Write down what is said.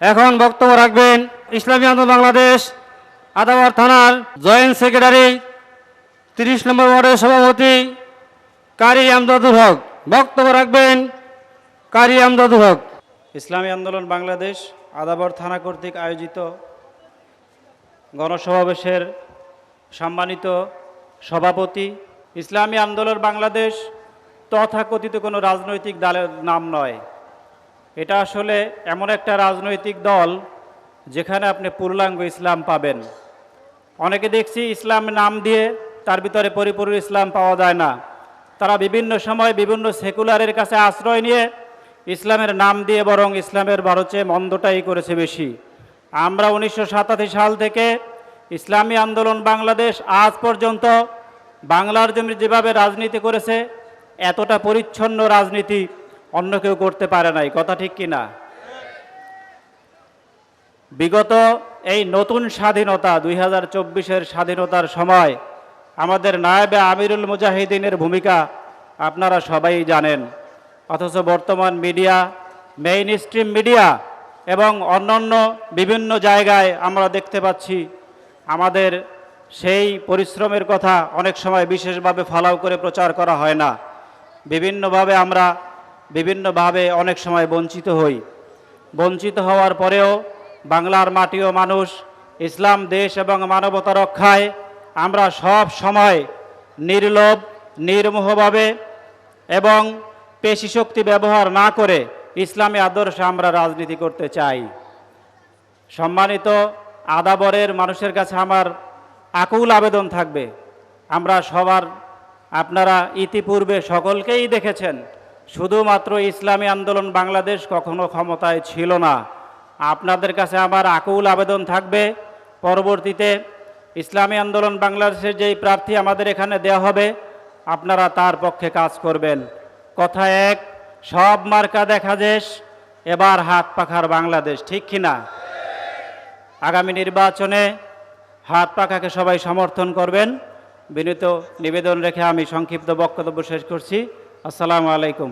এখন বক্তব্য রাখবেন ইসলামী আন্দোলন বাংলাদেশ আদাবার থানার জয়েন্ট সেক্রেটারি, তিরিশ নম্বর ওয়ার্ডের সভাপতি কারি আমদাদুল হক। বক্তব্য রাখবেন কারি আমদাদুল হক। ইসলামী আন্দোলন বাংলাদেশ, আদাবর থানা কর্তৃক আয়োজিত গণসমাবেশের সম্মানিত সভাপতি, ইসলামী আন্দোলন বাংলাদেশ তথাকথিত কোনো রাজনৈতিক দলের নাম নয়। এটা আসলে এমন একটা রাজনৈতিক দল যেখানে আপনি পূর্ণাঙ্গ ইসলাম পাবেন। অনেকে দেখছি ইসলাম নাম দিয়ে তার ভিতরে পরিপূর্ণ ইসলাম পাওয়া যায় না। তারা বিভিন্ন সময় বিভিন্ন সেকুলারের কাছে আশ্রয় নিয়ে ইসলামের নাম দিয়ে বরং ইসলামের ভারতে মন্দটাই করেছে বেশি। আমরা উনিশশো সাতাশি সাল থেকে ইসলামী আন্দোলন বাংলাদেশ আজ পর্যন্ত বাংলার জমি যেভাবে রাজনীতি করেছে, এতটা পরিচ্ছন্ন রাজনীতি অন্য কেউ করতে পারে নাই, কথা ঠিক কিনা? বিগত এই নতুন স্বাধীনতা, দুই হাজার স্বাধীনতার সময় আমাদের নায়েবে আমিরুল মুজাহিদিনের ভূমিকা আপনারা সবাই জানেন। অথচ বর্তমান মিডিয়া মেইন স্ট্রিম মিডিয়া এবং অন্যান্য বিভিন্ন জায়গায় আমরা দেখতে পাচ্ছি আমাদের সেই পরিশ্রমের কথা অনেক সময় বিশেষভাবে ফলাও করে প্রচার করা হয় না। বিভিন্নভাবে আমরা বিভিন্নভাবে অনেক সময় বঞ্চিত হই। বঞ্চিত হওয়ার পরেও বাংলার মাটি ও মানুষ, ইসলাম দেশ এবং মানবতা রক্ষায় আমরা সব সময় নির্লোভ, নির্মোহভাবে এবং পেশি শক্তি ব্যবহার না করে ইসলামী আদর্শে আমরা রাজনীতি করতে চাই। সম্মানিত আদাবরের মানুষের কাছে আমার আকুল আবেদন থাকবে। আমরা সবার, আপনারা ইতিপূর্বে সকলকেই দেখেছেন শুধুমাত্র ইসলামী আন্দোলন বাংলাদেশ কখনো ক্ষমতায় ছিল না। আপনাদের কাছে আমার আকুল আবেদন থাকবে, পরবর্তীতে ইসলামী আন্দোলন বাংলাদেশের যেই প্রার্থী আমাদের এখানে দেওয়া হবে, আপনারা তার পক্ষে কাজ করবেন। কথা এক, সব মার্কা দেখা দেশ এবার হাত পাখার বাংলাদেশ, ঠিক কিনা আগামী নির্বাচনে হাত পাখাকে সবাই সমর্থন করবেন। বিনীত নিবেদন রেখে আমি সংক্ষিপ্ত বক্তব্য শেষ করছি। আসসালামু আলাইকুম।